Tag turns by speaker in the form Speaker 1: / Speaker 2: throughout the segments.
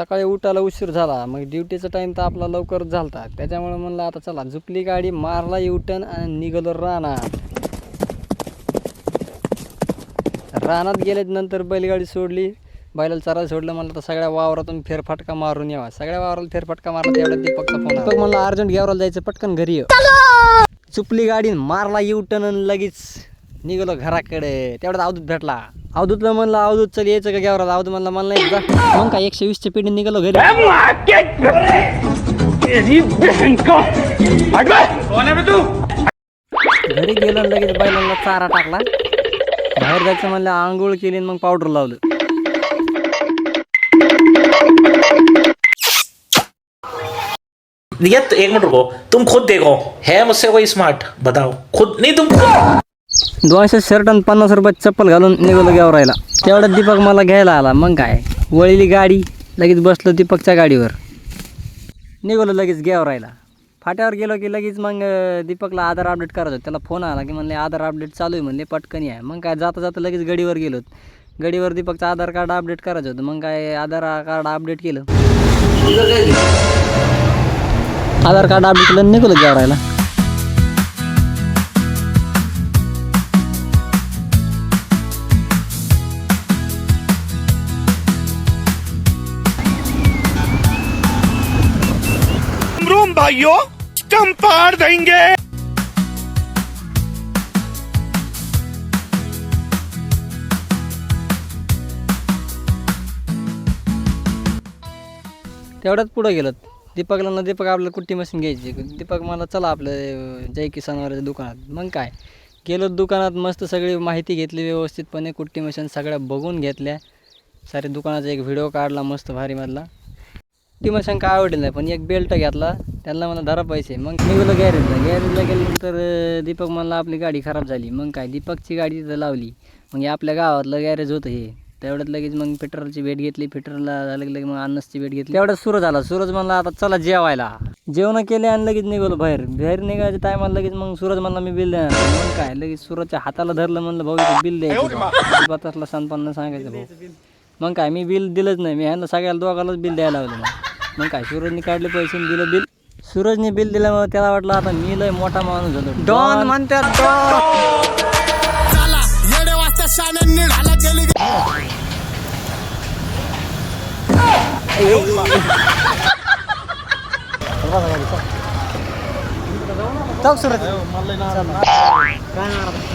Speaker 1: सकाळी उठायला उशीर झाला मग ड्युटीचा टाईम तर आपला लवकर झालता. त्याच्यामुळे म्हणलं आता चला झुपली गाडी मारला युटन आणि निघालो रानात. रानात गेले नंतर बैलगाडी सोडली. बैलाला चरायला सोडलं म्हणलं तर सगळ्या वावरातून फेरफटका मारून यावा. सगळ्या वावराला फेरफटका मारला तेवढ्या दीपकचा फोन म्हणलं अर्जंट घ्यावराला जायचं पटकन घरी ये. चुपली गाडी मारला युटन आणि लगेच निघालो घराकडे. तेवढ्यात अवधूत भेटला. अवधूतला म्हणलं अवधूत चल यायचं का घ्यावराला अवधूत म्हणलं मला नाही मग काय एकशे वीसच्या पिढी निघालो घरी. घरी गेलो लगेच बैलांना चारा टाकला. बाहेर जायचं म्हणलं आंघोळ केली मग पावडर लावलं.
Speaker 2: येत एक मिनट रुको. तुम खुद देखो. है मुझसे कोई स्मार्ट बताओ. खुद नहीं तुम
Speaker 1: दोनशे शर्ट आणि पन्नास रुपयात चप्पल घालून निघालो घ्यावर राहिला तेवढ्यात दीपक मला घ्यायला आला. मग काय? वळली गाडी लगेच बसलो दीपकच्या गाडीवर. निघालो लगेच घ्यावर राहिला फाट्यावर गेलो की लगेच मग दीपकला आधार अपडेट करायचं. होतं. त्याला फोन आला की म्हणले आधार अपडेट चालू आहे म्हणले पटकन आहे मग काय जाता जाता लगेच गडीवर गेलो. गडीवर दीपकचं आधार कार्ड अपडेट करायचं होतं. मग काय आधार कार्ड अपडेट केलं. आधार कार्ड अपडेट केलं निघलं निघालो घ्यावर राहिला
Speaker 3: रूम भाइयों हम पार देंगे।
Speaker 1: तेवढ्यात पुढं गेलं. दीपकला ना दीपक आपल्याला कुट्टी मशीन घ्यायची. दीपक मला चला आपलं जय किसानवाल्याच्या दुकानात. मग काय? गेलो दुकानात मस्त सगळी माहिती घेतली व्यवस्थितपणे. कुट्टी मशीन सगळ्या बघून घेतल्या. सारे दुकानाचा एक व्हिडिओ काढला मस्त भारीमधला मशीन काय आवडली नाही पण एक बेल्ट घेतला त्यांना मला धरा पैसे. मग निघालो गॅरेजला. गॅरेजला गेल्यानंतर दीपक म्हणला आपली गाडी खराब झाली. मग काय दीपकची गाडी तिथं लावली. मग आपल्या गावातलं गॅरेज होतं हे. तेवढ्यात लगेच मग फिटरची भेट घेतली. फिटरला झालं की लगेच मग अन्नसची भेट घेतली. तेवढ्यात सूरज आला सूरज म्हणला आता चला जेवायला. जेवण केले आणि लगेच निघालो बाहेर. बाहेर निघायच्या टायमाला लगेच मग सूरज म्हणला मी बिल देणार. मग काय लगेच सूरजच्या हाताला धरलं म्हणलं भाऊ इथं बिल द्यायचं सांगताना सांगायचं भाऊ. मग काय मी बिल दिलंच नाही. मी ह्यांना सगळ्याला दोघालाच बिल द्यायला लावलं मग. मग काय सूरजने काढले पैसे आणि दिलं बिल? सूरजने बिल दिल्यामुळे त्याला वाटलं आता मी लय मोठा माणूस झालो डॉन म्हणतात डॉन.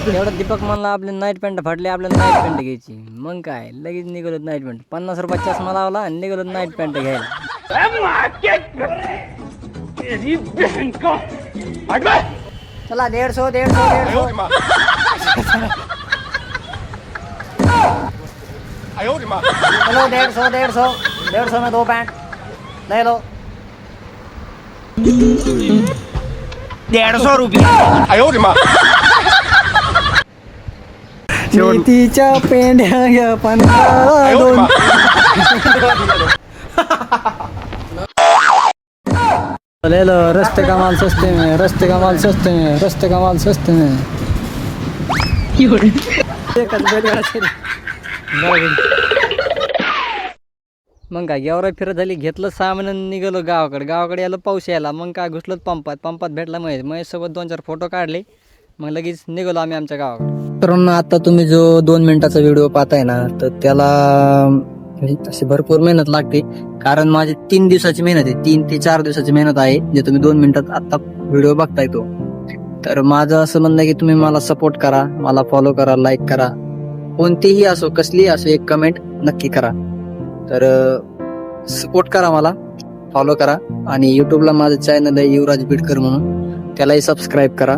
Speaker 1: एवढं दीपक म्हणला आपले नाईट पॅन्ट फाटले आपल्याला नाईट पॅन्ट घ्यायची. मग काय लगेच निघालो नाईट पॅन्ट पन्नास रुपयाचा चष्मा लावला आणि निघालो नाईट पॅन्ट घ्यायला. चला दीडशे दीडशे दीडशे चलो डेढ़ सौ डेढ़ सौ डेढ़ सौ में दो पैंट ले लो
Speaker 3: डेढ़ सौ रुपया
Speaker 1: शेतीच्या पेंड्या घ्या पंधरा दोन ले लो रस्ते का माल सस्ते में रस्ते का माल सस्ते में रस्ते का माल सस्ते में. मग काय गेवरा फिरत झाली घेतलं सामान आणि निघालो गावाकडे. गावाकडे यायला पाऊस यायला. मग काय घुसलो पंपात. पंपात भेटला महेश. सोबत दोन चार फोटो काढले. मग लगेच निघालो आम्ही आमच्या गावाकडे. मित्रांनो आता तुम्ही जो दोन मिनिटाचा व्हिडिओ पाहताय ना तर त्याला तशी भरपूर मेहनत लागते. कारण माझी तीन दिवसाची मेहनत आहे. तीन ते चार दिवसाची मेहनत आहे जे तुम्ही दोन मिनिटात आत्ता व्हिडिओ बघताय तो. तर माझं असं म्हणणं आहे की तुम्ही मला सपोर्ट करा मला फॉलो करा लाईक करा. कोणतीही असो कसलीही असो एक कमेंट नक्की करा. तर सपोर्ट करा मला फॉलो करा. आणि युट्यूबला माझं चॅनल आहे युवराज बिडकर म्हणून. त्यालाही सबस्क्राईब करा.